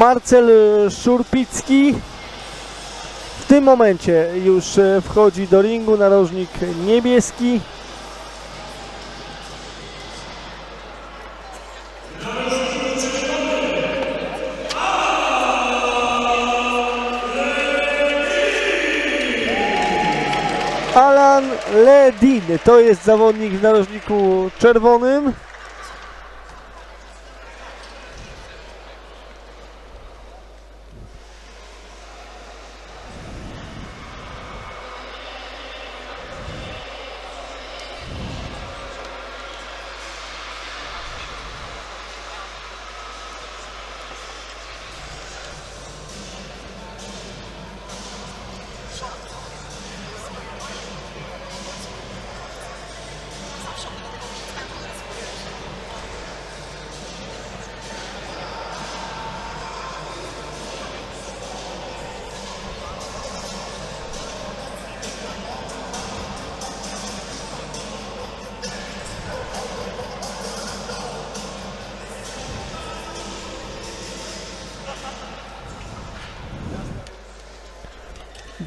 Marcel Szurpicki w tym momencie już e, wchodzi do ringu narożnik niebieski. Ledin to jest zawodnik w narożniku czerwonym.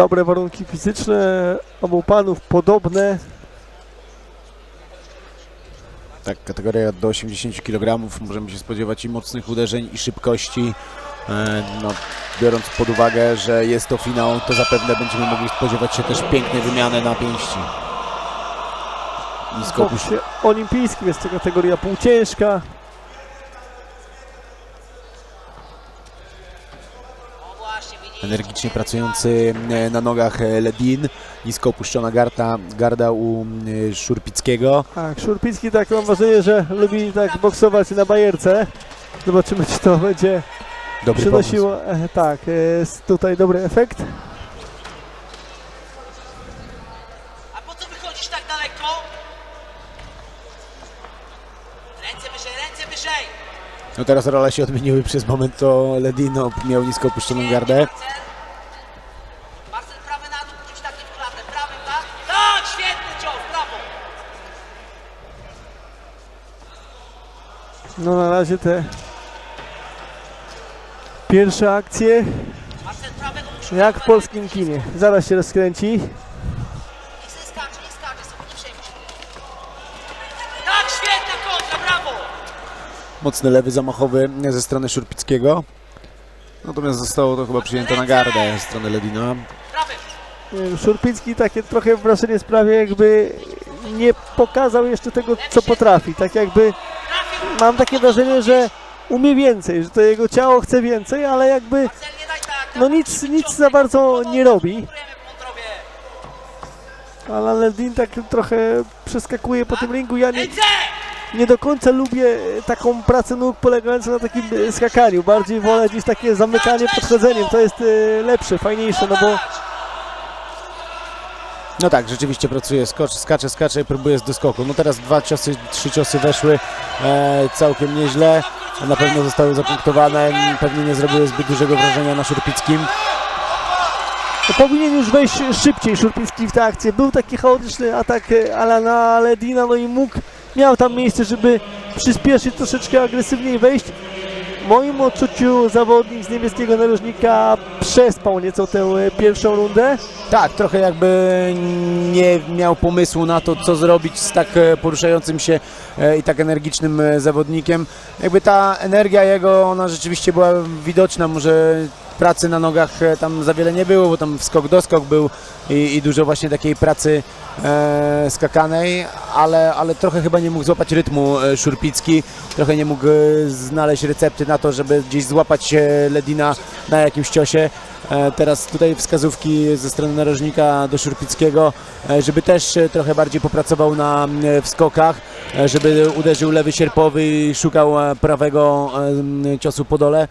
Dobre warunki fizyczne obu panów podobne. Tak, kategoria do 80 kg możemy się spodziewać i mocnych uderzeń i szybkości. E, No, biorąc pod uwagę, że jest to finał, to zapewne będziemy mogli spodziewać się też pięknej wymiany na pięści. Nisko W boksie olimpijskim jest to kategoria półciężka. Energicznie pracujący e, na nogach e, Ledin, nisko opuszczona garda, garda u e, Szurpickiego. Tak, Szurpicki tak mam wrażenie, że lubi tak boksować na bajerce. Zobaczymy, czy to będzie Dobry pomysł. przynosiło e, tak, s- tutaj dobry efekt. A po co wychodzisz tak daleko? Ręce wyżej, ręce wyżej! No teraz role się odmieniły przez moment, to Ledino miał nisko opuszczoną gardę. Brawo! No na razie te pierwsze akcje jak w polskim kinie. Zaraz się rozkręci. Niech sobie skacze, niech skacze sobie, nie przejmuj się. Tak, świetna kontra, brawo! Mocny lewy zamachowy ze strony Szurpickiego. Natomiast zostało to chyba przyjęte na gardę ze strony Ledina. Wiem, Szurpicki takie trochę wrażenie sprawia, jakby nie pokazał jeszcze tego, co potrafi. Tak jakby mam takie wrażenie, że umie więcej, że to jego ciało chce więcej, ale jakby no nic, nic za bardzo nie robi. Alan Ledin tak trochę przeskakuje po tym ringu. Ja nie! Nie do końca lubię taką pracę nóg polegającą na takim e, skakaniu. Bardziej wolę gdzieś takie zamykanie podchodzeniem. To jest e, lepsze, fajniejsze, no bo! No tak, rzeczywiście pracuje, skocz, skacze, skacze i próbuje z doskoku. No teraz dwa ciosy, trzy ciosy weszły e, całkiem nieźle. Na pewno zostały zapunktowane, pewnie nie zrobiły zbyt dużego wrażenia na Szurpickim. No, powinien już wejść szybciej Szurpiński w tę akcję. Był taki chaotyczny atak e, Alana Ledina, no i mógł, miał tam miejsce, żeby przyspieszyć, troszeczkę agresywniej wejść. W moim odczuciu zawodnik z niebieskiego narożnika przespał nieco tę e, pierwszą rundę. Tak, trochę jakby nie miał pomysłu na to, co zrobić z tak e, poruszającym się e, i tak energicznym zawodnikiem. Jakby ta energia jego, ona rzeczywiście była widoczna, może pracy na nogach e, tam za wiele nie było, bo tam skok doskok był i, i dużo właśnie takiej pracy e, skakanej, ale, ale trochę chyba nie mógł złapać rytmu e, Szurpicki, trochę nie mógł e, znaleźć recepty na to, żeby gdzieś złapać Ledina na jakimś ciosie. Teraz tutaj wskazówki ze strony narożnika do Szurpickiego, żeby też trochę bardziej popracował na wskokach, żeby uderzył lewy sierpowy i szukał prawego ciosu po dole.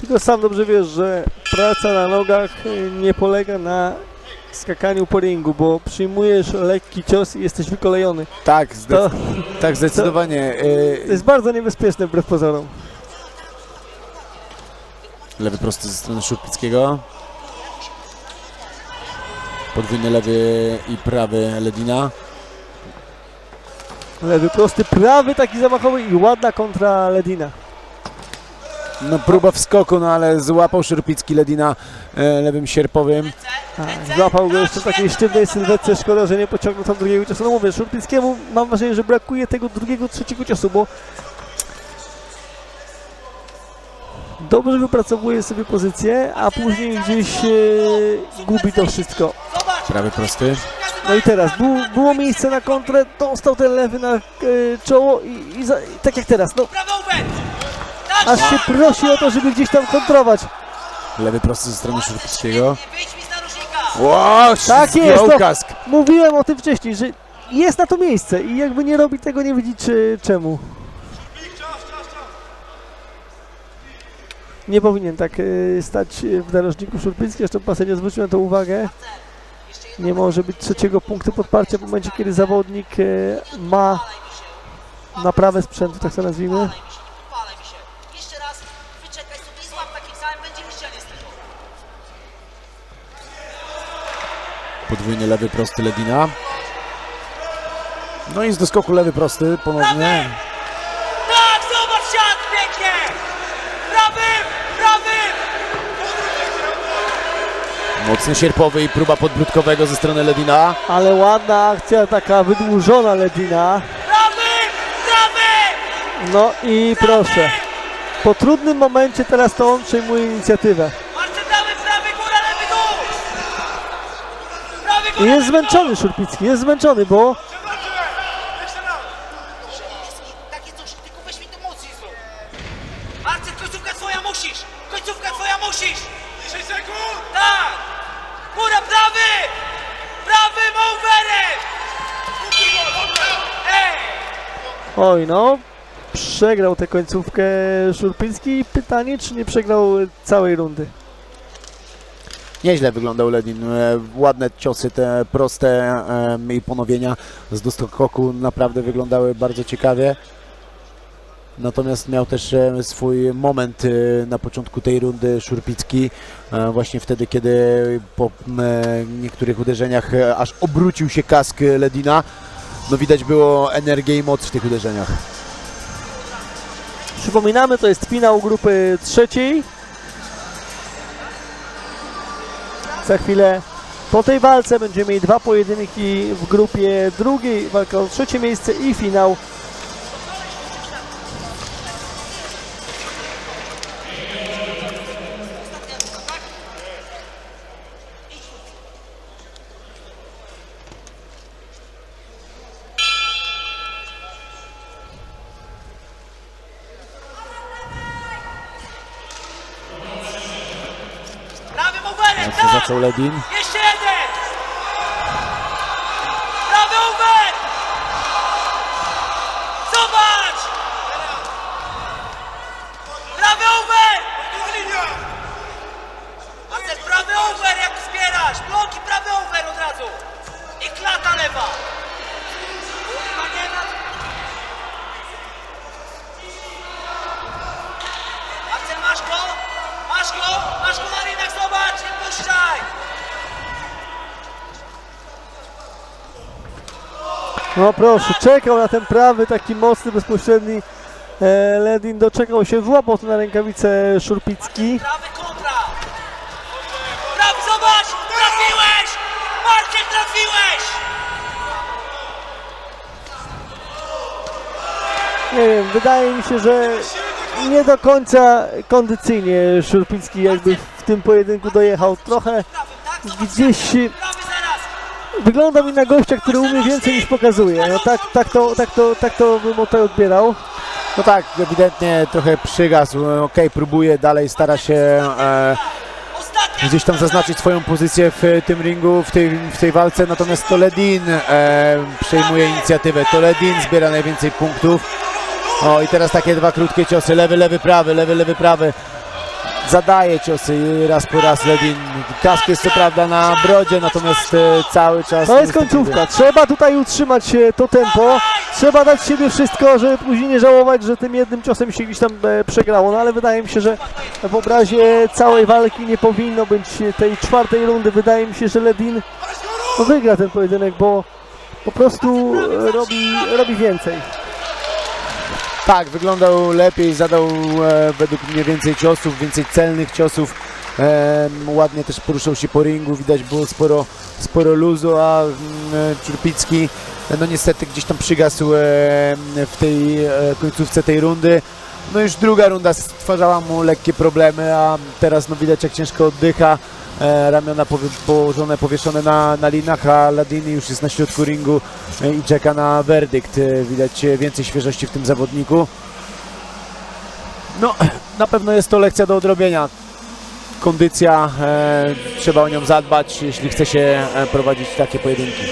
Tylko sam dobrze wiesz, że praca na nogach e, nie polega na skakaniu po ringu, bo przyjmujesz lekki cios i jesteś wykolejony. Tak, zde- To, tak zdecydowanie. to jest bardzo niebezpieczne wbrew pozorom. Lewy prosty ze strony Szurpickiego. Podwójny lewy i prawy Ledina. Lewy prosty, prawy taki zamachowy i ładna kontra Ledina. No próba wskoku, no ale złapał Szurpicki Ledina e, lewym sierpowym. A, Złapał go jeszcze w takiej sztywnej sylwetce, szkoda, że nie pociągnął tam drugiego ciosu. No mówię, Szurpickiemu mam wrażenie, że brakuje tego drugiego, trzeciego ciosu, bo dobrze wypracowuje sobie pozycję, a później gdzieś e, gubi to wszystko. Prawy prosty. No i teraz, był, było miejsce na kontrę, dostał ten lewy na e, czoło i, i, za, i tak jak teraz, no! Tak, aż się prosi o to, żeby gdzieś tam kontrować. Lewy prosty ze strony narożnika! Wow, Tak jest, to- kask. Mówiłem o tym wcześniej, że jest na to miejsce i jakby nie robi tego, nie widzi czy, czemu. Nie powinien tak e, stać e, w narożniku Szurpicki, zresztą Pasenie zwrócił na to uwagę. Nie może być trzeciego punktu podparcia w momencie, kiedy zawodnik e, ma naprawę sprzętu, tak to nazwijmy. Palaj mi się, nie palaj mi się. Jeszcze raz wyczekaj sobie i złap takim samym, będzie mistrzenie z tego. Podwójny lewy prosty Ledina. No i z doskoku lewy prosty ponownie. Tak, zobacz siat, pięknie! Prawym, prawym! Mocny sierpowy i próba podbródkowego ze strony Ledina. Ale ładna akcja, taka wydłużona Ledina. Prawym, prawym! No i proszę. Po trudnym momencie teraz to on przejmuje inicjatywę. Marcin, prawy, prawy, góra, lewy, dół! Prawy, I jest zmęczony Szurpicki, jest zmęczony, bo Takie coś, tylko weź mi to mocniej zrób. Marcin, końcówka twoja musisz! Końcówka twoja musisz! 6 sekund! Tak! Góra, prawy! Prawym overem! Ej! oj no, przegrał tę końcówkę Szurpicki i pytanie, czy nie przegrał całej rundy. Nieźle wyglądał Ledin. E, Ładne ciosy, te proste e, i ponowienia z doskoku naprawdę wyglądały bardzo ciekawie. Natomiast miał też e, swój moment na początku tej rundy Szurpicki, właśnie wtedy, kiedy po niektórych uderzeniach aż obrócił się kask Ledina. No widać było energię i moc w tych uderzeniach. Przypominamy, to jest finał grupy trzeciej. Za chwilę po tej walce będziemy mieli dwa pojedynki w grupie drugiej, walka o trzecie miejsce i finał. Overem, Mocno tak! zaczął Ledin. Jeszcze jeden! Prawy over! Zobacz! Prawy over! Marcel, prawy over jak zbierasz! Bloki prawy over od razu! I klata lewa! Kurwa, nie ma... Marcel, masz go? Masz go? Masz go na rynach, zobacz! Nie puszczaj! No proszę, czekał na ten prawy, taki mocny, bezpośredni e, Ledin, doczekał się, włapał to na rękawicę Szurpicki. Prawy kontra! Prawy, zobacz! Trafiłeś! Marcin, trafiłeś! Nie wiem, wydaje mi się, że nie do końca kondycyjnie Szurpicki jakby w tym pojedynku dojechał. Trochę tak? Gdzieś zaraz! Wygląda mi na gościa, który umie więcej niż pokazuje. No tak, tak, to, tak, to, tak to bym tutaj odbierał. No tak, ewidentnie trochę przygasł. Okej, próbuje dalej, stara się e, gdzieś tam zaznaczyć swoją pozycję w tym ringu, w tej, w tej walce, natomiast Toledin e, przejmuje inicjatywę. Toledin zbiera najwięcej punktów. O i teraz takie dwa krótkie ciosy, lewy, lewy, prawy, lewy, lewy, prawy. Zadaje ciosy raz po raz Ledin. Kask jest co prawda na brodzie, natomiast e, cały czas... To jest końcówka. Trzeba tutaj utrzymać e, to tempo. Trzeba dać siebie wszystko, żeby później nie żałować, że tym jednym ciosem się gdzieś tam e, przegrało. No ale wydaje mi się, że w obrazie całej walki nie powinno być tej czwartej rundy. Wydaje mi się, że Ledin no, wygra ten pojedynek, bo po prostu robi, robi więcej. Tak, wyglądał lepiej, zadał e, według mnie więcej ciosów, więcej celnych ciosów. E, ładnie też poruszał się po ringu, widać było sporo, sporo luzu, a mm, e, Czurpicki e, no niestety gdzieś tam przygasł e, w tej e, końcówce tej rundy. No już druga runda stwarzała mu lekkie problemy, a teraz no widać jak ciężko oddycha. E, ramiona położone, powieszone na, na linach, a Ladini już jest na środku ringu e, i czeka na werdykt. E, Widać więcej świeżości w tym zawodniku. No, na pewno jest to lekcja do odrobienia. Kondycja, trzeba o nią zadbać, jeśli chce się prowadzić takie pojedynki.